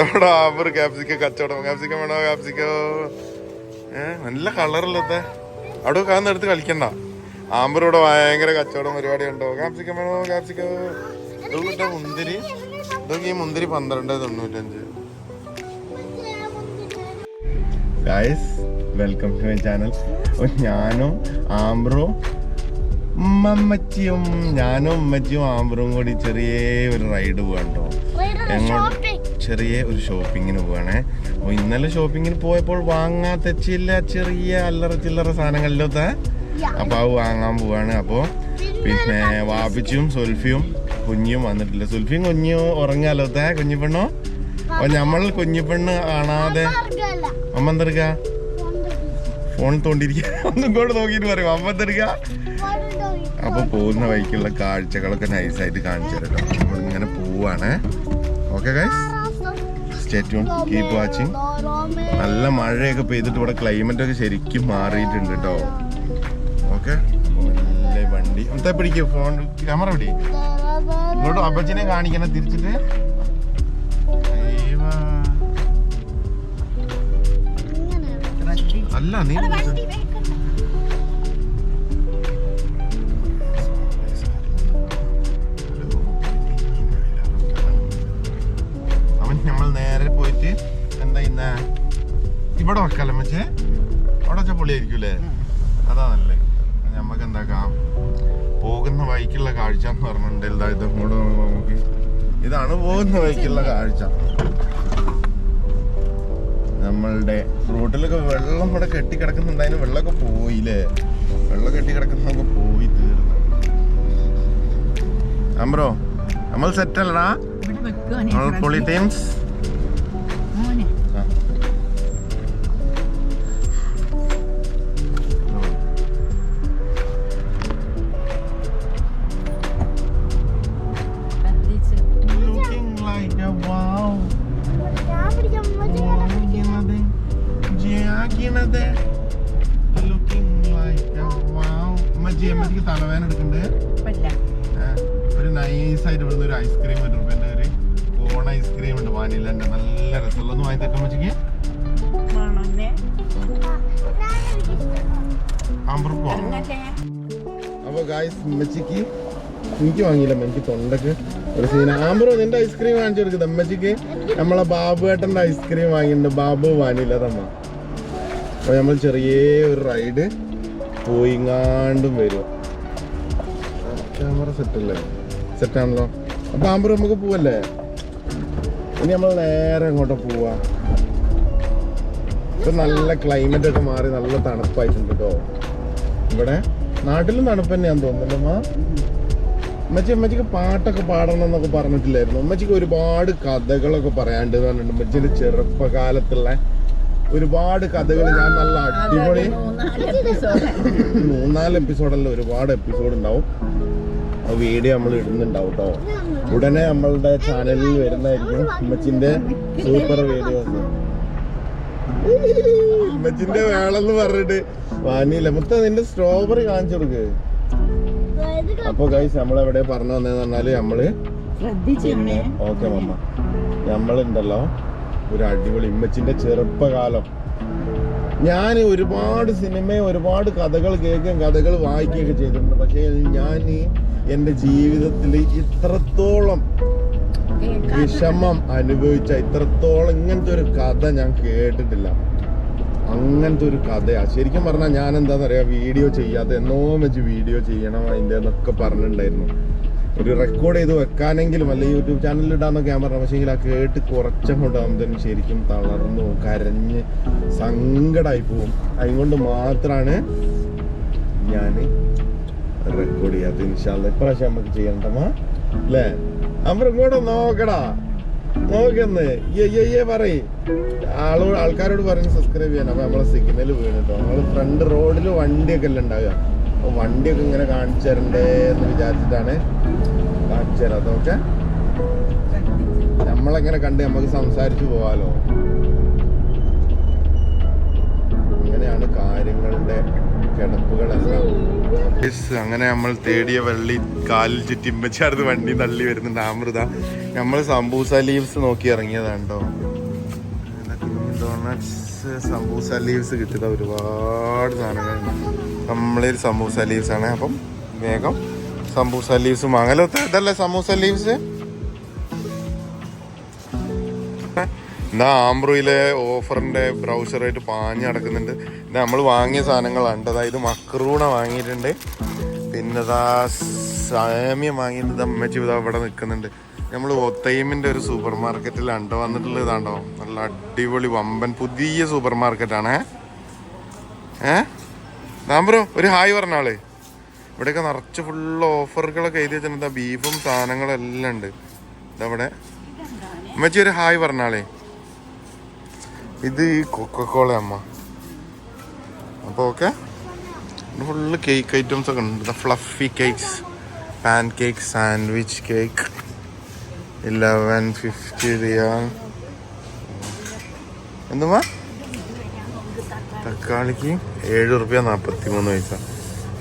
എന്താ ആമ്പർ ക്യാപ്സിക്ക കച്ചവടം. ക്യാപ്സിക്കം വേണോ? ക്യാപ്സിക്കോ ഏ നല്ല കളറില്ലത്തെ അവിടെ കാന്നെടുത്ത് കളിക്കണ്ട. ആമ്പർ ഇവിടെ ഭയങ്കര കച്ചവടം പരിപാടി ഉണ്ടോ ക്യാപ്സിക്കം വേണോ ക്യാപ്സിക്കോ ഇതൊക്കെ മുന്തിരി. ഇതൊക്കെ ഈ മുന്തിരി പന്ത്രണ്ട് തൊണ്ണൂറ്റഞ്ച്. Guys welcome to my channel ഞാനും ആംബ്രോ ഉമ്മച്ചിയും ഞാനും ഉമ്മച്ചിയും ആംബ്രും കൂടി ചെറിയ ഒരു റൈഡ് പോകണ്ടോ എങ്ങോട്ട്? ചെറിയ ഒരു ഷോപ്പിങ്ങിന് പോവാണേ. അപ്പോൾ ഇന്നലെ ഷോപ്പിങ്ങിന് പോയപ്പോൾ വാങ്ങാത്ത ചില ചെറിയ അല്ലറ ചില്ലറ സാധനങ്ങളിലൊക്കെ അപ്പോൾ അത് വാങ്ങാൻ പോവാണ്. അപ്പോൾ പിന്നെ വാപ്പിച്ചും സുൽഫിയും കുഞ്ഞും വന്നിട്ടില്ല. സുൽഫിയും കുഞ്ഞും ഉറങ്ങാലോത്തെ കുഞ്ഞിപ്പെണ്ണോ അപ്പോൾ നമ്മൾ കുഞ്ഞിപ്പെണ്ണ് കാണാതെ അമ്മ എന്തെടുക്ക? ഫോൺ തോണ്ടിരിക്കുക ഒന്നും കൂടെ നോക്കിയിട്ട് പറയും. അമ്മ എന്തെടുക്ക? അപ്പൊ പോകുന്ന വഴിക്കുള്ള കാഴ്ചകളൊക്കെ നൈസായിട്ട് കാണിച്ചു തരാം. നമ്മളിങ്ങനെ പോവാണ്. Okay guys stay tune keep watching നല്ല മഴയൊക്കെ പെയ്തിട്ട് ഇവിടെ ക്ലൈമറ്റ് ഒക്കെ ശരിക്കും മാറിയിട്ടുണ്ട് കേട്ടോ. ഓക്കെ നല്ല വണ്ടി. എന്താ പിടിക്കും ഫോൺ ക്യാമറ പിടി. ഇങ്ങോട്ട് അപ്പച്ചിനെ കാണിക്കണം തിരിച്ചിട്ട്. അല്ല നീ ഇവിടെ വെക്കാലോ മച്ചേ. അവിടെ വെച്ചാൽ പൊളിയായിരിക്കൂലേ അതാ നല്ലേ നമുക്ക് എന്താക്കാം പോകുന്ന വഴിക്കുള്ള കാഴ്ച എന്ന് പറഞ്ഞിട്ടുണ്ട്. ഇതാ ഇത് നമുക്ക് ഇതാണ് പോകുന്ന വഴിക്കുള്ള കാഴ്ച. നമ്മളുടെ റോട്ടിലൊക്കെ വെള്ളം ഇവിടെ കെട്ടിക്കിടക്കുന്നുണ്ട്. അതിന് വെള്ളമൊക്കെ പോയില്ലേ? വെള്ളം കെട്ടിക്കിടക്കുന്ന കിടക്കുന്നതൊക്കെ പോയി തീർന്നു. അമ്പ്രോ നമ്മൾ സെറ്റ് അല്ലടാ. നമ്മൾ ഫ്രണ്ടിൽ. പൊളിറ്റീൻസ് നൈസായിട്ട് ഇവിടുന്ന് ഒരു ഐസ്ക്രീം ഒരു പിന്നെ ഒരു കോൺ ഐസ്ക്രീം ഉണ്ട്. വാനിലന്റെ നല്ല രസമുള്ള ഒന്ന് വാങ്ങി തെക്കാൻ വെച്ചെങ്കിൽ? അപ്പൊ ഗായ്സ് ഉമ്മച്ചിക്ക് എനിക്ക് വാങ്ങിയില്ല. എനിക്ക് തൊണ്ടക്ക് ഒരു സീന ആമ്പറോ നിന്റെ ഐസ്ക്രീം വാങ്ങിച്ചു കൊടുക്കുന്നത് അമ്മച്ചിക്ക് നമ്മളെ ബാബു ഏട്ടന്റെ ഐസ്ക്രീം വാങ്ങിയിട്ടുണ്ട്. ബാബു വാനില്ല തമ്മ. അപ്പൊ നമ്മൾ ചെറിയ ഒരു റൈഡ് പോയിങ്ങാണ്ടും വരും. ക്യാമറ സെറ്റ് അല്ലേ അപ്പം ആമ്പറോ നമുക്ക് പോവല്ലേ? ഇനി നമ്മൾ നേരെ അങ്ങോട്ട് പോവാ. ഇപ്പൊ നല്ല ക്ലൈമറ്റ് ഒക്കെ മാറി നല്ല തണുപ്പായിട്ടുണ്ട് കേട്ടോ ഇവിടെ നാട്ടിലും തണുപ്പ് തന്നെയാന്ന് തോന്നുന്നല്ലോ അമ്മ ഉമ്മച്ചി അമ്മച്ചിക്ക് പാട്ടൊക്കെ പാടണം എന്നൊക്കെ പറഞ്ഞിട്ടില്ലായിരുന്നു. ഉമ്മച്ചിക്ക് ഒരുപാട് കഥകളൊക്കെ പറയാണ്ട് പറഞ്ഞിട്ടുണ്ട്. ഉമ്മച്ചിന്റെ ചെറുപ്പകാലത്തുള്ള ഒരുപാട് കഥകൾ ഞാൻ നല്ല അടിപൊളി മൂന്നാൽ എപ്പിസോഡല്ല ഒരുപാട് എപ്പിസോഡ് ഉണ്ടാവും. വീഡിയോ നമ്മൾ ഇടുന്നുണ്ടാവും കേട്ടോ ഉടനെ നമ്മളുടെ ചാനലിൽ വരുന്നതായിരിക്കും ഉമ്മച്ചിന്റെ സൂപ്പർ വീഡിയോ ഉമ്മച്ചിന്റെ വേളെന്ന് പറഞ്ഞിട്ട് വാനിയില്ല. മുത്ത നിന്റെ സ്ട്രോബെറി കാണിച്ചു കൊടുക്ക്. അപ്പൊ ഗൈസ് നമ്മളെവിടെ പറഞ്ഞു വന്നതെന്ന് പറഞ്ഞാൽ നമ്മൾ ഓക്കെ മമ്മ. നമ്മളുണ്ടല്ലോ ഒരു അടിപൊളി ഇമ്മച്ചിന്റെ ചെറുപ്പകാലം. ഞാൻ ഒരുപാട് സിനിമയും ഒരുപാട് കഥകൾ കേൾക്കുകയും കഥകൾ വായിക്കുകയൊക്കെ ചെയ്തിട്ടുണ്ട്. പക്ഷേ ഞാൻ എന്റെ ജീവിതത്തിൽ ഇത്രത്തോളം വിഷമം അനുഭവിച്ച ഇത്രത്തോളം ഇങ്ങനത്തെ ഒരു കഥ ഞാൻ കേട്ടിട്ടില്ല. അങ്ങനത്തെ ഒരു കഥയാ. ശരിക്കും പറഞ്ഞാൽ ഞാൻ എന്താന്ന് അറിയാം വീഡിയോ ചെയ്യാത്ത എന്നോ വെച്ച് വീഡിയോ ചെയ്യണം അതിന്റെ എന്നൊക്കെ പറഞ്ഞിട്ടുണ്ടായിരുന്നു. ഒരു റെക്കോർഡ് ചെയ്ത് വെക്കാനെങ്കിലും അല്ലെ യൂട്യൂബ് ചാനലിൽ ഇടാന്നൊക്കെ ക്യാമറ പക്ഷേ ആ കേട്ട് കുറച്ചങ്ങോട്ട് ആകുമ്പോഴത്തേനും ശരിക്കും തളർന്നു കരഞ്ഞ് സങ്കടമായി പോവും അതുകൊണ്ട് മാത്രമാണ് ഞാൻ റെക്കോർഡ് ചെയ്യാത്ത ഇൻഷാല്ല ഇപ്രാവശ്യം നമുക്ക് ചെയ്യണ്ടമ്മ അല്ലേ? ഇങ്ങോട്ട് നോക്കടാ. നോക്കന്ന് ഏ പറയ്. ആൾക്കാരോട് പറഞ്ഞ് സബ്സ്ക്രൈബ് ചെയ്യാൻ. അപ്പൊ നമ്മളെ സിഗ്നൽ വീണിട്ടോ നമ്മൾ ഫ്രണ്ട് റോഡിൽ വണ്ടിയൊക്കെ അല്ലേ ഉണ്ടാവുക? അപ്പൊ വണ്ടിയൊക്കെ ഇങ്ങനെ കാണിച്ചു തരണ്ടേ എന്ന് വിചാരിച്ചിട്ടാണ് കാണിച്ചു തരാം അതൊക്കെ ശ്രദ്ധിച്ച്. നമ്മളെങ്ങനെ കണ്ട് നമുക്ക് സംസാരിച്ചു പോവാലോ? ഇങ്ങനെയാണ് കാര്യങ്ങളുടെ കിടപ്പുകളെല്ലാം. അങ്ങനെ നമ്മൾ തേടിയ വെള്ളി കാലിൽ ചുറ്റി ഇമ്മച്ചാർന്ന് വണ്ടി തള്ളി വരുന്നുണ്ട്. അമൃത നമ്മൾ സംബൂസ ലീവ്സ് നോക്കി ഇറങ്ങിയതാണ് കേട്ടോ ഡോണറ്റ്സ് ലീവ്സ് കിട്ടുന്ന ഒരുപാട് സാധനങ്ങളുണ്ട്. നമ്മളൊരു സമൂസ ലീവ്സ് ആണ് അപ്പം വേഗം സമൂസ ലീവ്സ് വാങ്ങലോ? ഇതല്ലേ സമൂസ ലീവ്സ്? എന്നാ ആംബ്രൂയിലെ ഓഫറിന്റെ ബ്രൗസറായിട്ട് പാഞ്ഞ് നടക്കുന്നുണ്ട്. ഇത് നമ്മൾ വാങ്ങിയ സാധനങ്ങളുണ്ട് അതായത് മക്രൂണ വാങ്ങിയിട്ടുണ്ട്. പിന്നെ ദാ സാമ്യം വാങ്ങിയിട്ട് അമ്മച്ചി ഇതാ ഇവിടെ നിൽക്കുന്നുണ്ട്. നമ്മൾ ഒത്തൈമിന്റെ ഒരു സൂപ്പർ മാർക്കറ്റിൽ അണ്ട വന്നിട്ടുള്ള ഇതാണ്ടോ നല്ല അടിപൊളി വമ്പൻ പുതിയ സൂപ്പർ മാർക്കറ്റാണേ. ഏ? നാമ്പ്രോ ഒരു ഹായ് പറഞ്ഞാളേ ഇവിടെയൊക്കെ നിറച്ച് ഫുള്ള് ഓഫറുകളൊക്കെ എഴുതി വെച്ചിട്ടുണ്ട്. ബീഫും സാധനങ്ങളും എല്ലാം ഉണ്ട്. ഇതവിടെ അമ്മച്ചി ഒരു ഹായ് പറഞ്ഞാളേ ഇത് ഈ കൊക്കക്കോള അമ്മ. അപ്പോൾ ഓക്കെ. ഫുള്ള് കേക്ക് ഐറ്റംസ് ഒക്കെ ഉണ്ട്. Fluffy cakes pancake sandwich cake eleven fifty റിയാൽ എന്തുമാ തക്കാളിക്ക് ഏഴ് റുപ്യ നാൽപ്പത്തി മൂന്ന് പൈസ.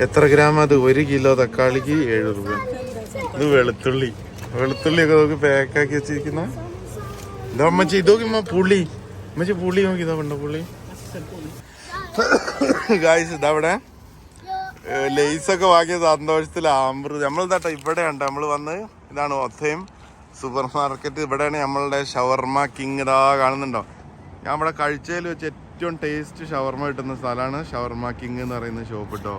എത്ര ഗ്രാം അത്? ഒരു കിലോ തക്കാളിക്ക് ഏഴ് റുപ്യ ഇത് വെളുത്തുള്ളി. വെളുത്തുള്ളി ഒക്കെ നോക്കി പാക്കാക്കി വെച്ചിരിക്കുന്ന. ഇതാ അമ്മച്ചി ഇതൊക്കെ പുളി. അമ്മച്ചി പുളി നോക്കി ഇതാ കണ്ടോ പുളി? ഗായ്സ് ഇതവിടെ ലേസ് ഒക്കെ വാങ്ങിയ സന്തോഷത്തിൽ ഇതാട്ടോ ഇവിടെ ഉണ്ട് നമ്മൾ വന്ന് ഇതാണ് ഒത്തയും സൂപ്പർ മാർക്കറ്റ് ഇവിടെയാണ് നമ്മളുടെ ഷവർമ കിങ് ഇതാ കാണുന്നുണ്ടോ? ഞാൻ ഇവിടെ കഴിച്ചതിൽ വെച്ച് ഏറ്റവും ടേസ്റ്റ് ഷവർമ കിട്ടുന്ന സ്ഥലമാണ് ഷവർമ കിങ് എന്ന് പറയുന്ന ഷോപ്പ് കേട്ടോ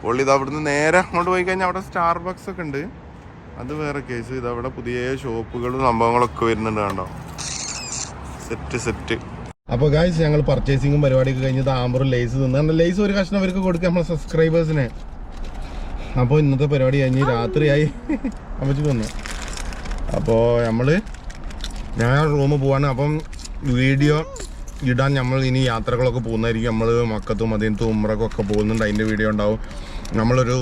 പുള്ളി ഇത് അവിടുന്ന് നേരെ അങ്ങോട്ട് പോയി കഴിഞ്ഞാൽ അവിടെ സ്റ്റാർ ബക്സ് ഒക്കെ ഉണ്ട്. അത് വേറെ കേസ് ഇത് അവിടെ പുതിയ ഷോപ്പുകളും സംഭവങ്ങളൊക്കെ വരുന്നുണ്ട് കണ്ടോ? സെറ്റ് സെറ്റ് അപ്പോൾ ഗായ്സ് ഞങ്ങൾ പർച്ചേസിങ്ങും പരിപാടിയൊക്കെ കഴിഞ്ഞത് ആമ്പറും ലേസ് തിന്നു. ലേസ് ഒരു കഷ്ണം അവർക്ക് കൊടുക്കുക നമ്മളെ സബ്സ്ക്രൈബേഴ്സിനെ അപ്പോൾ ഇന്നത്തെ പരിപാടി കഴിഞ്ഞ് രാത്രിയായി. അമ്മച്ചു വന്നു? അപ്പോൾ നമ്മൾ ഞാൻ റൂമിൽ പോവാണ്. അപ്പം വീഡിയോ ഇടാൻ നമ്മൾ ഇനി യാത്രകളൊക്കെ പോകുന്നതായിരിക്കും. നമ്മൾ മക്കത്തും മദീനത്തും ഒക്കെ പോകുന്നുണ്ട്. അതിന്റെ വീഡിയോ ഉണ്ടാവും. നമ്മളൊരു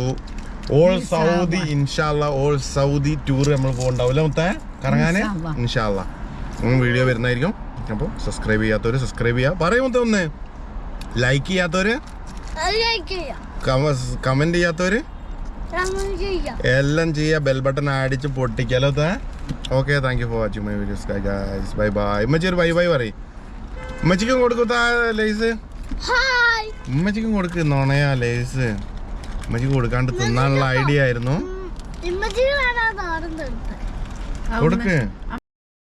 ഓൾ സൗദി ഇൻഷാല്ല ഓൾ സൗദി ടൂർ നമ്മൾ പോകണ്ടാവില്ല മൊത്തേ? കറങ്ങാൻ. ഇൻഷാല്ല വീഡിയോ വരുന്നതായിരിക്കും. അപ്പോൾ സബ്സ്ക്രൈബ് ചെയ്യാത്തവർ സബ്സ്ക്രൈബ് ചെയ്യുക പറയും മൊത്തം ഒന്ന്. ലൈക്ക് ചെയ്യാത്തവർ കമന്റ് ചെയ്യാത്തവര്? എല്ലാം ചെയ്യുക ബെൽ ബട്ടൺ അടിച്ച് പൊട്ടിക്കലോ okay thank you for watching my videos guys bye bye ഉമ്മച്ചി ഒരു ബൈ ബൈ പറയും. ഉമ്മച്ചിക്കും കൊടുക്കുത്താ ലേസ്? ഉമ്മച്ചിക്കും കൊടുക്ക് നോണയാ ലേസ്. ഉമ്മച്ചിക്ക് കൊടുക്കാണ്ട് തിന്നാനുള്ള ഐഡിയ ആയിരുന്നു. കൊടുക്ക്.